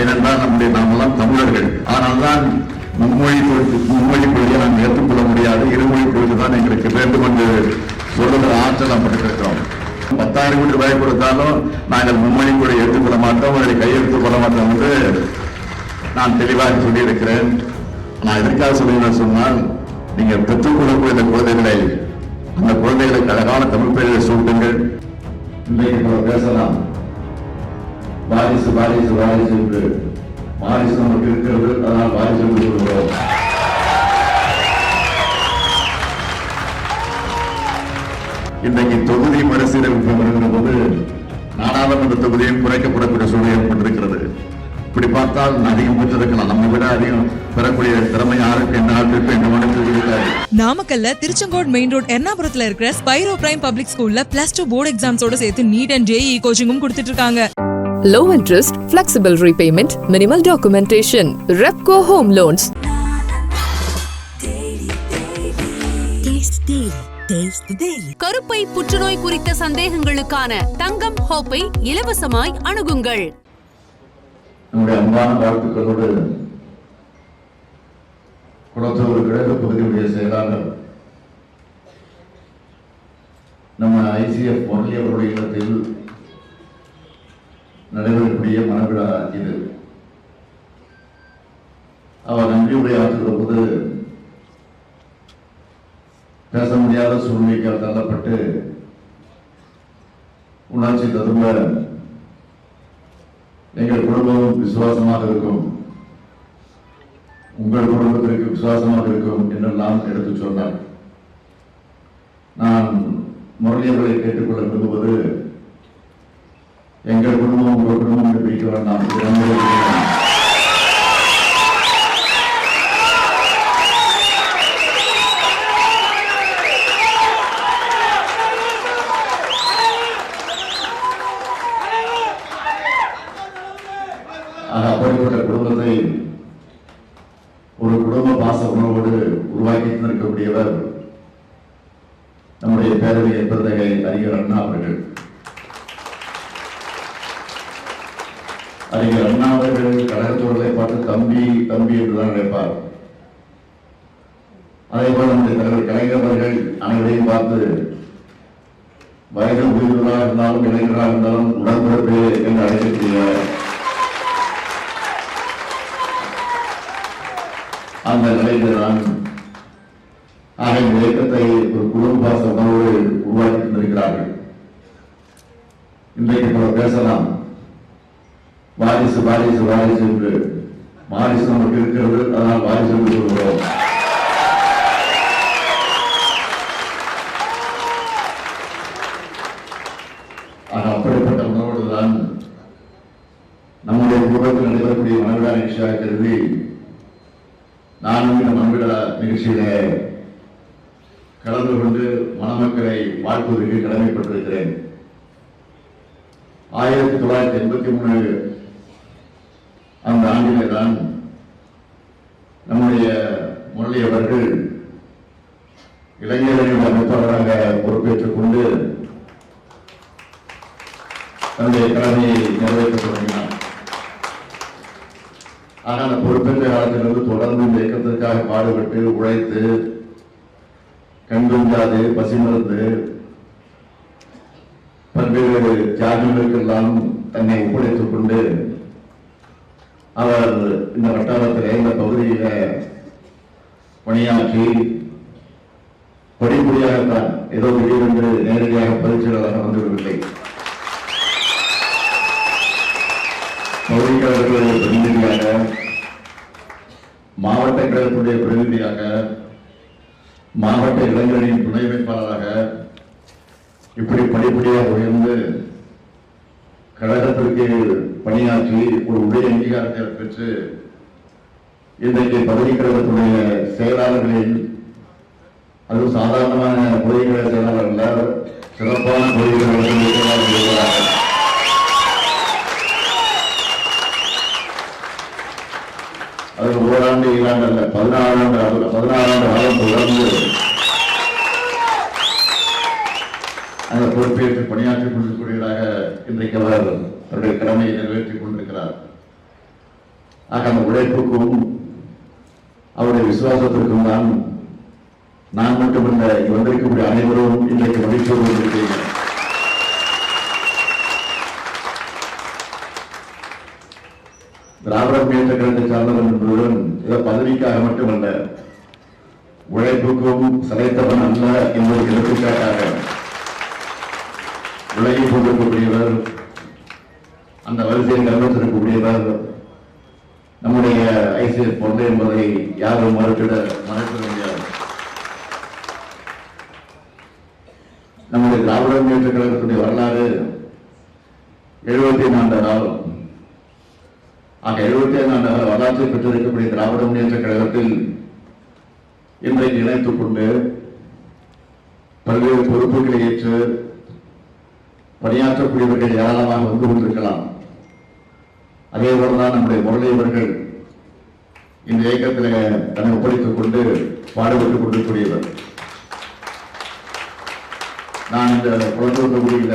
ஏனென்றால் நம்முடைய நாமெல்லாம் தமிழர்கள். ஆனால்தான் மும்மொழி கொள்கை மும்மொழி கொள்கையை நாம் ஏற்றுக்கொள்ள முடியாது. இருமொழி கொள்கை தான் எங்களுக்கு வேண்டும் என்று சொல்லுகிற ஆற்றல் நாம் பெற்றிருக்கிறோம் பத்தாயிரம் கோடி ரூபாய் கொடுத்தாலும் நாங்கள் மும்மொழி கூட ஏற்றுக்கொள்ள மாட்டோம் அதை கையெழுத்து கொள்ள மாட்டோம் என்று நான் தெளிவாக சொல்லியிருக்கிறேன். நான் எதற்காக சொல்லுகிறேன் சொன்னால் நீங்கள் பெற்றுக்கொள்ளக்கூடிய இந்த குழந்தைகளை அந்த குழந்தைகளுக்கு அழகான தமிழ் பெயரை சூட்டுங்கள். இன்றைக்கு பேசலாம். வாரிசு வாரிசு வாரிசு என்று வாரிசு நமக்கு இருக்கிறது. அதனால் வாரிசு என்று சொல்கிறோம் இன்றைக்கு தொகுதி மறுசீரமைப்பு வருகிற போது நாடாளுமன்ற தொகுதியும் குறைக்கப்படக்கூடிய சூழல் ஏற்பட்டிருக்கிறது. இப்படி பார்த்தால் அதிகம் பெற்றிருக்கலாம். நம்ம விட அதிகம் பெறக்கூடிய திறமை யாருக்கு? என்ன ஆளுக்கு என்ன மனத்தில் நாமக்கல்ல திருச்செங்கோடு மெயின் ரோட் எர்ணாபுரத்துல இருக்கிற ஸ்பைரோ பிரைம் பப்ளிக் ஸ்கூல்ல பிளஸ் டூ போர்டு எக்ஸாம்ஸோட சேர்த்து நீட் அண்ட் ஜேஇ கோச்சிங்கும் கொடுத்துட்டு இருக்காங்க. Low interest, flexible repayment, minimal documentation. Repco Home Loans. Taste Daily. Taste the Daily. கருப்பை புற்றுநோய் குறித்த சந்தேகங்களுக்கான தங்கம் ஹோப்பை இலவசமாய் அணுகுங்கள் நம்முடைய அன்பான வாழ்த்துக்களோடு குளத்தூர் கிழக்கு பகுதியுடைய செயலாளர் நம்ம ஐசிஎஃப் முரளி அவருடைய இல்லத்தில் நடைபெறக்கூடிய மனவிழா இது. அவர் நன்றி உரையாற்றுகிற போது பேச முடியாத சூழ்நிலைக்கு அவர் தள்ளப்பட்டு உணர்ச்சி ததும்ப எங்கள் குடும்பம் விசுவாசமாக இருக்கும். உங்கள் குடும்பத்திற்கு விசுவாசமாக இருக்கும் என்றெல்லாம் எடுத்து சொன்னார் நான் முரளியவர்களை கேட்டுக்கொள்ள விரும்புவது எங்கள் குடும்பம் உங்கள் குடும்பம் என்று பிரிக்க வேண்டாம் அப்படிப்பட்ட குடும்பத்தை ஒரு குடும்ப பாச உணர்வோடு உருவாக்கி தந்திருக்கக்கூடியவர் நம்முடைய பேரவை என்பதை அறிஞர் அண்ணா அவர்கள். அறிஞர் அண்ணா அவர்கள் கழகத்தோழரை பார்த்து தம்பி தம்பி என்றுதான் நினைப்பார். அதே போல நம்முடைய தலைவர் கலைஞர் அவர்கள் அனைவரையும் பார்த்து வயது உயிர்களாக இருந்தாலும் இளைஞராக இருந்தாலும் உடன்பிறப்பு என்று அழைக்கக்கூடிய அந்த நிலையில் நான் ஆக இந்த இயக்கத்தை ஒரு குடும்ப உணர்வு உருவாக்கி தந்திருக்கிறார்கள். இன்றைக்கு நம்ம பேசலாம். வாரிசு வாரிசு வாரிசு என்று வாரிசு நமக்கு இருக்கிறது. அதனால் வாரிசு என்று சொல்கிறோம். ஆக அப்படிப்பட்ட உணர்வோடு தான் நம்முடைய குடும்பத்தில் நடைபெறக்கூடிய மனவிழா நிகழ்ச்சியாக கருதி நானும் இந்த மனவிழா நிகழ்ச்சியில கலந்து கொண்டு மணமக்களை வாழ்த்துவதற்கு கடமைப்பட்டிருக்கிறேன். ஆயிரத்தி தொள்ளாயிரத்தி எண்பத்தி மூணு அந்த ஆண்டிலே தான் நம்முடைய முரளி அவர்கள் இளைஞர்களின் அமைப்பாளராக பொறுப்பேற்றுக் கொண்டு தன்னுடைய கடமையை நிறைவேற்றத் தொடங்கினார். ஆனால் அந்த பொறுப்பேற்ற காலத்திலிருந்து தொடர்ந்து இந்த இயக்கத்திற்காக பாடுபட்டு உழைத்து கண்குஞ்சாது பசிமருந்து பல்வேறு தியாகங்களுக்கெல்லாம் தன்னை ஒப்படைத்துக் கொண்டு அவர் இந்த வட்டாரத்தில் இந்த பகுதியில பணியாற்றி படிப்படியாகத்தான் ஏதோ திடீரென்று நேரடியாக பயிற்சியாளராக வந்துவிடவில்லை. பகுதி பிரதிநிதியாக மாவட்ட கழகத்துடைய பிரதிநிதியாக மாவட்ட இளைஞர்களின் துணை வேட்பாளராக இப்படி படிப்படியாக உயர்ந்து கழகத்திற்கு பணியாற்றி ஒரு உடைய அங்கீகாரத்தை பெற்று இன்றைக்கு பகுதி கழகத்துடைய செயலாளர்களில் அது சாதாரணமான பகுதி செயலாளர்கள் சிறப்பான பகுதி அது ஓராண்டு ஈராண்டு அல்ல பதினாறாண்டு ஆண்டு அல்ல, காலம் தொடர்ந்து அந்த பொறுப்பேற்று பணியாற்றிக் கொண்டிருக்கூடியதாக இன்றைக்கு அவர் அவருடைய கடமையை நிறைவேற்றிக் கொண்டிருக்கிறார். ஆக அந்த உழைப்புக்கும் அவருடைய விசுவாசத்திற்கும் தான் நான் மட்டுமல்ல இங்கு வந்திருக்கக்கூடிய அனைவரும் இன்றைக்கு மகிழ்ச்சியோடு வந்திருக்கிறீர்கள் திராவிட முன்னேற்ற கழகத்தை சார்ந்தவன் என்பதுடன் இதை பதவிக்காக மட்டுமல்ல உழைப்புக்கும் சிலைத்தவன் அல்ல என்பதை எடுத்துக்காட்டாக விலகி கொண்டிருக்கக்கூடியவர் அந்த வரிசையில் நம்முடைய ஐசிஎஸ் பொருள் என்பதை யாரும் மறுத்திட மறக்க முடியாது. நம்முடைய திராவிட முன்னேற்ற கழகத்துடைய வரலாறு எழுபத்தி நான்கு காலம். ஆக எழுபத்தி ஐந்து ஆண்டு கால வரலாற்றை பெற்றிருக்கக்கூடிய திராவிட முன்னேற்ற கழகத்தில் இன்றைக்கு இணைத்துக் கொண்டு பல்வேறு பொறுப்புகளை ஏற்று பணியாற்றக்கூடியவர்கள் ஏராளமாக வந்து கொண்டிருக்கலாம். அதே போலதான் நம்முடைய முரளி அவர்கள் இந்த இயக்கத்தில் தன்னை ஒப்படைத்துக் கொண்டு பாடுபட்டுக் கொண்டிருக்கூடியவர் நான் இந்த குழந்தை தொகுதியில்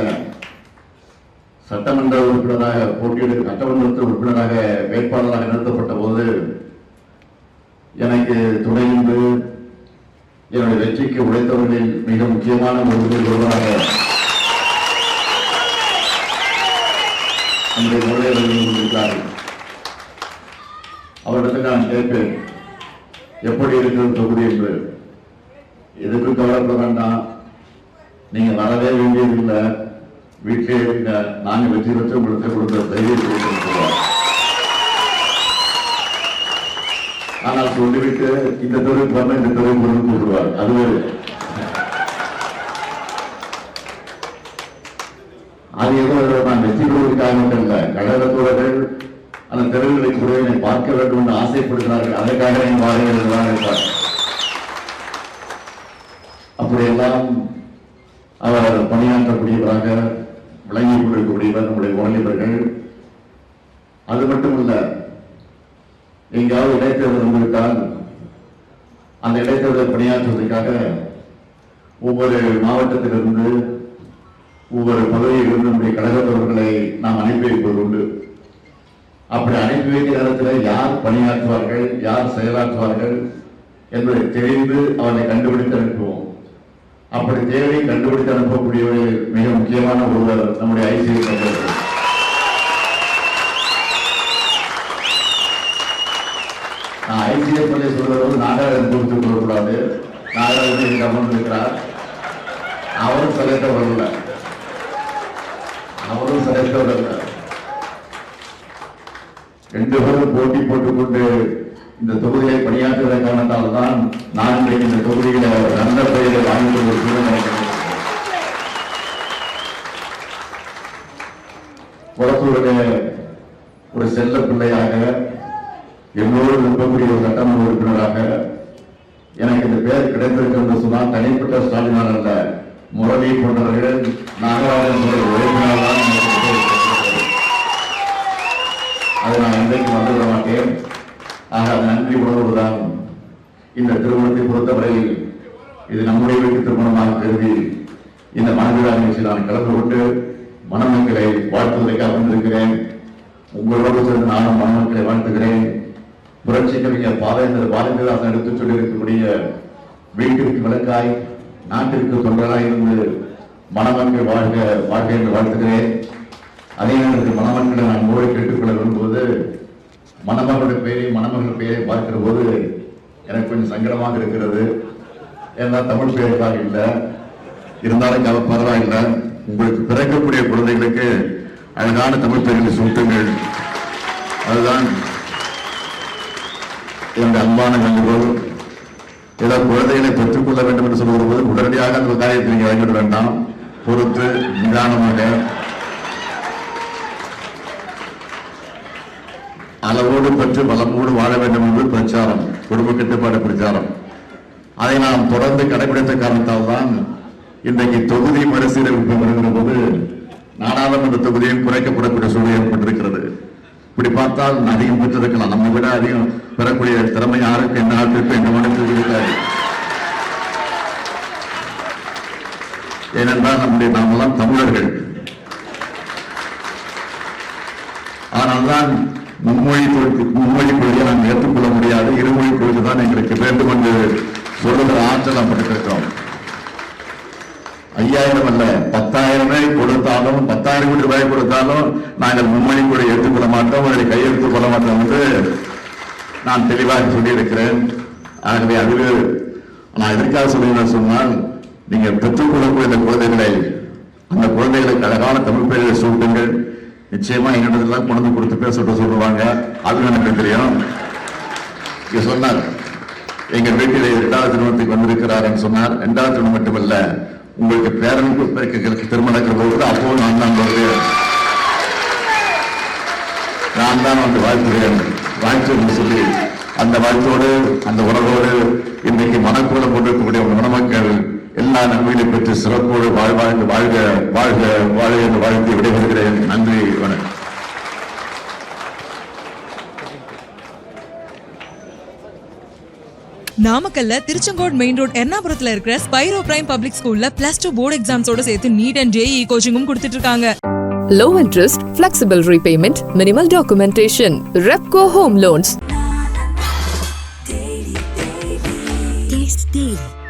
சட்டமன்ற உறுப்பினராக போட்டியிடு சட்டமன்ற உறுப்பினராக வேட்பாளராக நிறுத்தப்பட்ட போது எனக்கு துணை நின்று என்னுடைய வெற்றிக்கு உழைத்தவர்களில் மிக முக்கியமான ஒரு ஒருவராக நம்முடைய முறையில் கொண்டிருக்கிறார்கள் அவரிடத்தில் நான் கேட்பேன் எப்படி இருக்கிறது தொகுதி என்று? எதுக்கும் கவலைப்பட வேண்டாம் நீங்க வரவே வேண்டியதில்லை. வீட்டிலே இருக்க நாங்க வெற்றி பெற்று உங்களுக்கு கொடுத்த தைரியத்தை ஆனால் சொல்லிவிட்டு இந்த தொழில் பண்ண இந்த தொழில் கொண்டு கூடுவார் அதுவே அது எவ்வளவு நான் வெற்றி பெறுவதற்காக மட்டும் இல்ல கழகத்தோழர்கள் அந்த தெருவுகளை கூட என்னை பார்க்க வேண்டும் என்று ஆசைப்படுகிறார்கள். அதற்காக என் வாழைகள் தான் இருப்பார் அப்படியெல்லாம் அவர் பணியாற்றக்கூடியவராக விளங்கி கொண்டிருக்கக்கூடியவர் நம்முடைய வாலிபர்கள் அது மட்டுமல்ல எங்கேயாவது இடைத்தேர்தல் வந்துவிட்டால் அந்த இடைத்தேர்தல் பணியாற்றுவதற்காக ஒவ்வொரு மாவட்டத்திலிருந்து ஒவ்வொரு பதவியிலிருந்து நம்முடைய கழகத்தவர்களை நாம் அனுப்பி வைப்பது உண்டு. அப்படி அனுப்பி வைக்கிற இடத்துல யார் பணியாற்றுவார்கள் யார் செயலாற்றுவார்கள் என்பதை தெரிந்து அவனை கண்டுபிடித்து அனுப்புவோம். அப்படி தேவை கண்டுபிடித்து அனுப்பக்கூடியவர்கள் மிக முக்கியமான ஒருவர் நம்முடைய ஐசிஐ தலைவர். நான் ஐசிஐ பள்ளி சொல்வது நாடகம் கொடுத்து கொள்ளக்கூடாது. நாடகத்தில் கவனம் இருக்கிறார் அவரும் செலக்டவர் வரல அவரும் செலக்டவர் ரெண்டு பேரும் போட்டி போட்டுக்கொண்டு இந்த தொகுதியை பணியாற்றுவதை காரணத்தால் தான் நான் இன்றைக்கு இந்த தொகுதியில நல்ல பெயரை வாங்கிக் கொண்டிருக்கிறேன் ஒரு குளத்தூருடைய ஒரு செல்ல பிள்ளையாக எல்லோரும் விரும்பக்கூடிய ஒரு சட்டமன்ற உறுப்பினராக எனக்கு இந்த பேர் கிடைத்திருக்கிறது சொன்னால் தனிப்பட்ட ஸ்டாலினால் அல்ல முரளி போன்றவர்கள் நாகராஜன் போன்ற இன்றைக்கு வந்துவிட மாட்டேன். ஆக நன்றி உணர்வுதான் இந்த திருமணத்தை பொறுத்தவரையில் இது நம்முடைய வீட்டு திருமணமாக கருதி இந்த மனவிழா நிகழ்ச்சியில் நான் கலந்து கொண்டு மணமக்களை வாழ்த்துவதற்காக வந்திருக்கிறேன். உங்களோடு சேர்ந்து நானும் மணமக்களை வாழ்த்துகிறேன். புரட்சி கவிஞர் பாவேந்தர் பாரதிதாசன் எடுத்துச் சொல்லியிருக்கக்கூடிய வீட்டிற்கு விளக்காய் நாட்டிற்கு தொண்டராய் இருந்து மணமக்கள் வாழ்க வாழ்க என்று வாழ்த்துகிறேன். அதே நேரத்தில் மணமக்களை நான் மூளை கேட்டுக்கொள்ள மணமகளுடைய பெயரை மணமகள் பெயரை பார்க்கிற போது எனக்கு கொஞ்சம் சங்கடமாக இருக்கிறது. ஏன்னா தமிழ் பெயருக்காக இல்லை. இருந்தாலும் கவ பரவாயில்லை. உங்களுக்கு பிறக்கக்கூடிய குழந்தைகளுக்கு அழகான தமிழ் பெயர்களை சுட்டுங்கள் அதுதான் என்னுடைய அன்பான வேண்டுகோள் ஏதோ குழந்தைகளை பெற்றுக்கொள்ள வேண்டும் என்று சொல்லுகிற போது உடனடியாக அந்த காரியத்தை நீங்கள் வழங்கிட வேண்டாம். பொறுத்து நிதானமாக அளவோடு பெற்று பலமோடு வாழ வேண்டும் என்று பிரச்சாரம் குடும்ப கட்டுப்பாடு பிரச்சாரம். அதை நாம் தொடர்ந்து கடைபிடித்த காரணத்தால் தான் இன்றைக்கு தொகுதி மறுசீரமைப்பு வருகிற போது நாடாளுமன்ற தொகுதியும் குறைக்கப்படக்கூடிய சூழல் ஏற்பட்டிருக்கிறது. இப்படி பார்த்தால் அதிகம் பெற்றிருக்கலாம். நம்ம விட அதிகம் பெறக்கூடிய திறமை யாருக்கு? என்ன ஆட்களுக்கு என்ன மனத்தில் இருக்காது. ஏனென்றால் நம்முடைய நாமெல்லாம் தமிழர்கள். ஆனால்தான் மும்மொழி கொள்கை மும்மொழி கொள்கையை நாம் ஏற்றுக்கொள்ள முடியாது. இருமொழி கொள்கை தான் எங்களுக்கு வேண்டும் என்று சொல்லுகிற ஆற்றல் நாம் பெற்றிருக்கிறோம் ஐயாயிரம் அல்ல பத்தாயிரமே கொடுத்தாலும் பத்தாயிரம் கோடி ரூபாய் கொடுத்தாலும் நாங்கள் மும்மொழி கூட ஏற்றுக்கொள்ள மாட்டோம் அதை கையெழுத்து கொள்ள மாட்டோம் என்று நான் தெளிவாக சொல்லியிருக்கிறேன். ஆகவே அதுவே நான் எதற்காக சொல்லுகிறேன் சொன்னால் நீங்கள் பெற்றுக்கொள்ளக்கூடிய இந்த குழந்தைகளை அந்த குழந்தைகளுக்கு அழகான தமிழ் பெயரை சூட்டுங்கள். நிச்சயமா எங்களிடத்தெல்லாம் கொண்டு கொடுத்து பேச சொல்லுவாங்க. அது எனக்கு தெரியும். இங்க சொன்னார் எங்க வீட்டில இரண்டாவது திருமணத்துக்கு வந்திருக்கிறார் என்று சொன்னார். இரண்டாவது திருமணம் மட்டுமல்ல உங்களுக்கு பேரன் திருமணம் நடக்கிற போது அப்போ நான் தான் வருவேன். நான் தான் வந்து வாழ்த்துகிறேன். வாழ்த்து சொல்லி அந்த வாழ்த்தோடு அந்த உறவோடு இன்னைக்கு மனக்கூடம் கொண்டிருக்கக்கூடிய மணமக்கள் எல்லா நன்மைகளையும் பெற்று சிறப்போடு வாழ்வாழ்ந்து வாழ்க வாழ்க வாழ்க என்று வாழ்த்தி விடைபெறுகிறேன் நன்றி வணக்கம் நாமக்கல்ல திருச்செங்கோடு மெயின் ரோட் எர்ணாபுரத்துல இருக்கிற ஸ்பைரோ பிரைம் பப்ளிக் ஸ்கூல்ல பிளஸ் டூ போர்டு எக்ஸாம்ஸோட சேர்த்து நீட் அண்ட் ஜேஇ கோச்சிங்கும் கொடுத்துட்டு இருக்காங்க Low interest, flexible repayment, minimal documentation. Repco Home Loans.